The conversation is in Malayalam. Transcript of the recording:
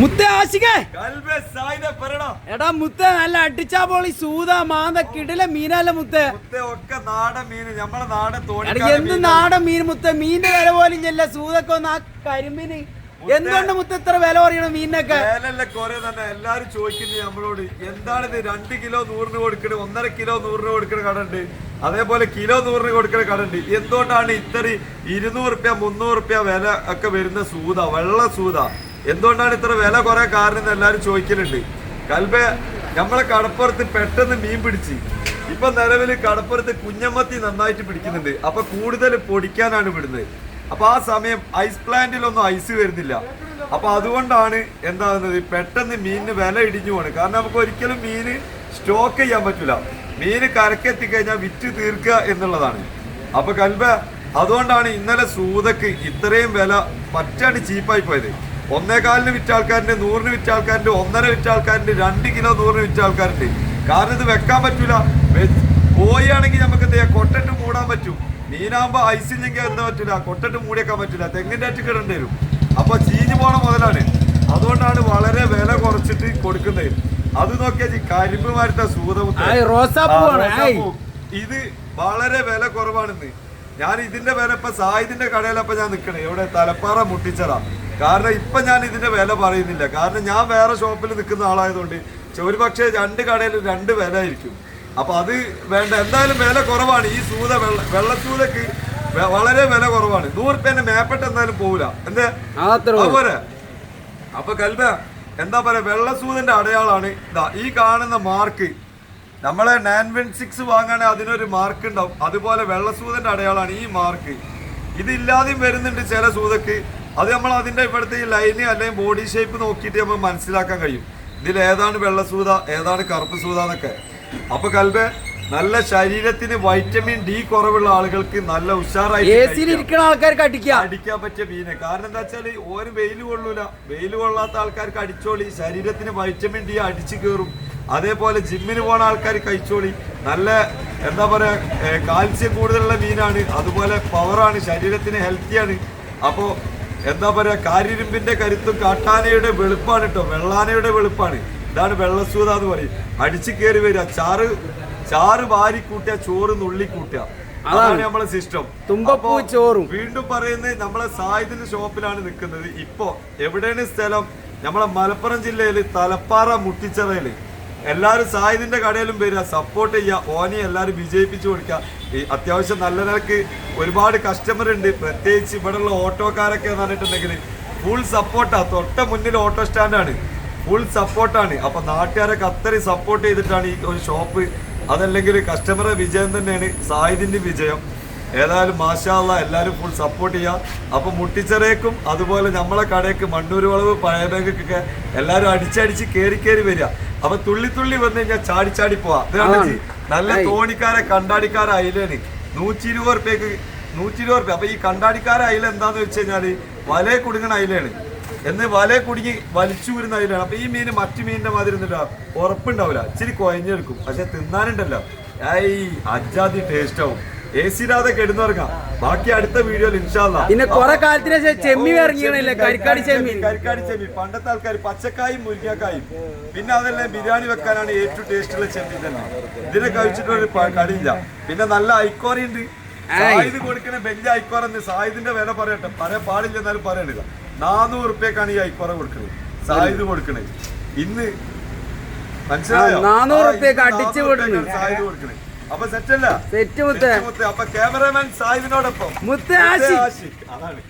മുത്ത ആശികേ. എടാ മുത്ത നല്ല അടിച്ചാ പോളി സൂത മാന്ത കിടില മീനല്ല മുത്ത? എന്ത്. നാടൻ മീൻ മുത്ത? മീനിന്റെ വില പോലും ചെല്ല സൂതൊക്കെ ഒന്ന് ആ കരിമ്പിന് എന്തുകൊണ്ട് മുത്ത ഇത്ര വില പറയണം മീനൊക്കെ വേലല്ല കുറെ തന്നെ എല്ലാരും ചോദിക്കുന്നത് നമ്മളോട് എന്താണ് ഇത് രണ്ട് കിലോ നൂറിന് കൊടുക്കണ ഒന്നര കിലോ നൂറിന് കൊടുക്കണ കടണ്ട് അതേപോലെ കിലോ നൂറിന് കൊടുക്കണ കടണ്ട് എന്തുകൊണ്ടാണ് ഇത്ര ഇരുന്നൂറ് റുപ്യ മുന്നൂറ് റുപ്യ വില ഒക്കെ വരുന്ന സൂത വെള്ള സൂത? എന്തുകൊണ്ടാണ് ഇത്ര വില കുറെ കാരണം എല്ലാരും ചോദിക്കലുണ്ട്. കൽബെ നമ്മളെ കടപ്പുറത്ത് പെട്ടെന്ന് മീൻ പിടിച്ച്. ഇപ്പൊ നിലവിൽ കടപ്പുറത്ത് കുഞ്ഞമ്മത്തി നന്നായിട്ട് പിടിക്കുന്നുണ്ട്. അപ്പൊ കൂടുതൽ പൊടിക്കാനാണ് വിടുന്നത്. അപ്പൊ ആ സമയം ഐസ് പ്ലാന്റിലൊന്നും ഐസ് വരുന്നില്ല. അപ്പൊ അതുകൊണ്ടാണ് എന്താകുന്നത്? പെട്ടെന്ന് മീനിന് വില ഇടിഞ്ഞു പോണ്. കാരണം നമുക്ക് ഒരിക്കലും മീന് സ്റ്റോക്ക് ചെയ്യാൻ പറ്റില്ല മീന് കരക്കെത്തി കഴിഞ്ഞാൽ വിറ്റ് തീർക്കുക എന്നുള്ളതാണ്. അപ്പൊ കൽബ അതുകൊണ്ടാണ് ഇന്നലെ സൂതക്ക് ഇത്രയും വില പറ്റാണ്ട് ചീപ്പായി പോയത്. ഒന്നേകാലിന് വിറ്റ ആൾക്കാരുണ്ട് നൂറിന് വിറ്റ ആൾക്കാരുണ്ട് ഒന്നര വിറ്റ ആൾക്കാരുണ്ട് രണ്ട് കിലോ നൂറിന് വിറ്റ ആൾക്കാരുണ്ട്. കാരണം ഇത് വെക്കാൻ പറ്റൂല. പോയാണെങ്കിൽ കോഴിയാണെങ്കിൽ നമുക്ക് എന്ത് ചെയ്യാം കൊട്ടട്ട് മൂടാൻ പറ്റും. മീനാകുമ്പോൾ ഐസില്ലെങ്കിൽ എന്താ പറ്റൂല. കൊട്ടട്ട് മൂടിയേക്കാൻ പറ്റില്ല തെങ്ങിന്റെ അറ്റ് കിടേണ്ടി വരും. അപ്പൊ ചീഞ്ഞു പോണ മുതലാണ്. അതുകൊണ്ടാണ് വളരെ വില കുറച്ചിട്ട് കൊടുക്കുന്നത്. അത് നോക്കിയാൽ കരിമ്പ് മരത്തെ സൂതമുത്ത. ഇത് വളരെ വില കുറവാണെന്ന്. ഞാൻ ഇതിന്റെ വില ഇപ്പൊ സായിദിന്റെ കടയിലപ്പോ ഞാൻ നിൽക്കണേ ഇവിടെ തലപ്പാറ മുട്ടിച്ചതാ കാരണം ഇപ്പം ഞാൻ ഇതിന്റെ വില പറയുന്നില്ല. കാരണം ഞാൻ വേറെ ഷോപ്പിൽ നിൽക്കുന്ന ആളായതുകൊണ്ട് ഒരു പക്ഷേ രണ്ട് കടയിൽ രണ്ട് വില ആയിരിക്കും. അപ്പോൾ അത് വേണ്ട. എന്തായാലും വില കുറവാണ്. ഈ സൂത വെള്ള വെള്ളസൂതക്ക് വളരെ വില കുറവാണ്. നൂറ് എന്നെ മേപ്പെട്ട് എന്തായാലും പോവില്ല. എന്താ. അതുപോലെ. അപ്പൊ കൽബ എന്താ പറയാ വെള്ളസൂതന്റെ അടയാളാണ്. ഇതാ ഈ കാണുന്ന മാർക്ക്. നമ്മളെ നയൻ വൺ സിക്സ് വാങ്ങുകയാണെങ്കിൽ അതിനൊരു മാർക്ക് ഉണ്ടാവും. അതുപോലെ വെള്ളസൂതന്റെ അടയാളാണ് ഈ മാർക്ക്. ഇതില്ലാതെയും വരുന്നുണ്ട് ചില സൂതക്ക്. അത് നമ്മൾ അതിന്റെ ഇവിടുത്തെ ഈ ലൈന് അല്ലെങ്കിൽ ബോഡി ഷേപ്പ് നോക്കിയിട്ട് നമ്മൾ മനസ്സിലാക്കാൻ കഴിയും. ഇതിൽ ഏതാണ് വെള്ളസൂത ഏതാണ് കറുപ്പ് സൂത എന്നൊക്കെ. അപ്പൊ കൽബെ നല്ല ശരീരത്തിന് വൈറ്റമിൻ ഡി കുറവുള്ള ആളുകൾക്ക് നല്ല ഉഷാറായി എ സിയിൽ ഇരിക്കുന്ന ആൾക്കാർക്ക് അടിക്കാം. അടിക്കാൻ പറ്റിയ മീനെ. കാരണം എന്താ വെച്ചാൽ ഓരോ വെയിൽ കൊള്ളൂല. വെയിൽ കൊള്ളാത്ത ആൾക്കാർക്ക് അടിച്ചോളി. ശരീരത്തിന് വൈറ്റമിൻ ഡി അടിച്ചു കയറും അതേപോലെ ജിമ്മിന് പോണ ആൾക്കാർ കഴിച്ചോളി. നല്ല എന്താ പറയാ കാൽസ്യം കൂടുതലുള്ള മീനാണ്. അതുപോലെ പവറാണ് ശരീരത്തിന് ഹെൽത്തിയാണ് അപ്പോ എന്താ പറയാ കാരിരുമ്പിന്റെ കരുത്തും കാട്ടാനയുടെ വെളുപ്പാണ് കേട്ടോ. വെള്ളാനയുടെ വെളുപ്പാണ്. ഇതാണ് വെള്ളസൂത എന്ന് പറയും. അടിച്ചു കയറി വരിക. ചാറ് ചാറ് വാരി കൂട്ടിയ ചോറ് നുള്ളി കൂട്ടുക അതാണ് നമ്മളെ സിസ്റ്റം തുമ്പപ്പൂ ചോറും. വീണ്ടും പറയുന്നത് നമ്മളെ സായുധന്റെ ഷോപ്പിലാണ് നിൽക്കുന്നത്. ഇപ്പോ എവിടെയാണ് സ്ഥലം? നമ്മളെ മലപ്പുറം ജില്ലയിൽ തലപ്പാറ മുട്ടിച്ചിറയിൽ. എല്ലാവരും സായുധന്റെ കടയിലും വരിക സപ്പോർട്ട് ചെയ്യുക ഓനെ എല്ലാവരും വിജയിപ്പിച്ചു കൊടുക്കുക. ഈ അത്യാവശ്യം നല്ല നിലയ്ക്ക് ഒരുപാട് കസ്റ്റമർ ഉണ്ട്. പ്രത്യേകിച്ച് ഇവിടെയുള്ള ഓട്ടോക്കാരൊക്കെ എന്ന് പറഞ്ഞിട്ടുണ്ടെങ്കിൽ ഫുൾ സപ്പോർട്ടാണ് തൊട്ട മുന്നിൽ ഓട്ടോ സ്റ്റാൻഡാണ് ഫുൾ സപ്പോർട്ടാണ് അപ്പോൾ നാട്ടുകാരൊക്കെ അത്രയും സപ്പോർട്ട് ചെയ്തിട്ടാണ് ഈ ഒരു ഷോപ്പ് അതല്ലെങ്കിൽ കസ്റ്റമറെ വിജയം തന്നെയാണ് സായിദിന്റെ വിജയം. ഏതായാലും മാഷാള്ള എല്ലാവരും ഫുൾ സപ്പോർട്ട് ചെയ്യുക. അപ്പോൾ മുട്ടിച്ചെറേക്കും അതുപോലെ നമ്മളെ കടയ്ക്ക് മണ്ണൂർ വളവ് പഴയ ബാങ്കൊക്കെ എല്ലാവരും അടിച്ചടിച്ച് കയറി കയറി വരിക. അപ്പൊ തുള്ളി തുള്ളി വന്നു കഴിഞ്ഞാൽ ചാടി ചാടി പോവാ? നല്ല തോണിക്കാരെ കണ്ടാടിക്കാരെ അയിലാണ് നൂറ്റി ഇരുപത് റുപ്യക്ക് നൂറ്റി ഇരുപത് റുപ്യ അപ്പൊ ഈ കണ്ടാടിക്കാരെ അയില എന്താന്ന് വെച്ച് കഴിഞ്ഞാൽ വലയെ കുടുങ്ങണ അയിലാണ്. എന്ന് വല കുടുങ്ങി വലിച്ചു വരുന്ന അയിലാണ്. അപ്പൊ ഈ മീൻ മറ്റു മീനിന്റെ മാതിരി ഒന്നുമില്ല. ഉറപ്പുണ്ടാവില്ല ഇച്ചിരി കുഴഞ്ഞെടുക്കും. പക്ഷെ തിന്നാനുണ്ടല്ലോ. ഏയ് അജാതി ടേസ്റ്റ് ആവും. എ സി കിടന്നുറങ്ങാം ബാക്കി അടുത്ത വീഡിയോയിൽ ഇൻഷാല്ല പിന്നെ കുറെ കാലത്തിന് ചെമ്മീൻ ഇറങ്ങിയണല്ലേ കരിക്കാടി ചെമ്മീൻ. കരിക്കാടി ചെമ്മീൻ. പണ്ടത്തെ ആൾക്കാർ പച്ചക്കായും മുരിങ്ങക്കായും. പിന്നെ അതെല്ലാം ബിരിയാണി വെക്കാനാണ് ഏറ്റവും ടേസ്റ്റ് ഉള്ള ചെമ്മീൻ തന്നെ. ഇതിനെ കഴിച്ചിട്ടൊരു കടിയില്ല പിന്നെ നല്ല ഐക്കോറി ഉണ്ട്. സായിദ് കൊടുക്കണ ബെഞ്ച് ഐക്കോറന്ന് സായിദിന്റെ വില പറയട്ടെ. പറയാൻ പാടില്ല എന്നാലും പറയണില്ല. നാനൂറ് റുപ്യക്കാണ് ഈ ഐക്കോറ കൊടുക്കുന്നത് സായിദ് കൊടുക്കണേ ഇന്ന് മനസ്സിലായോ? നാനൂറ് 400 ആ, റുപ്യക്ക് അടിച്ച് 400 റുപ്യക്കാണ് കൊടുക്കണേ. സായിദ് കൊടുക്കണേ അപ്പൊ സെറ്റല്ല സെറ്റ് മുത്തേ. അപ്പൊ ക്യാമറമാൻ സാഹിബിനോടൊപ്പം. മുത്തേ ആശി അതാണ്.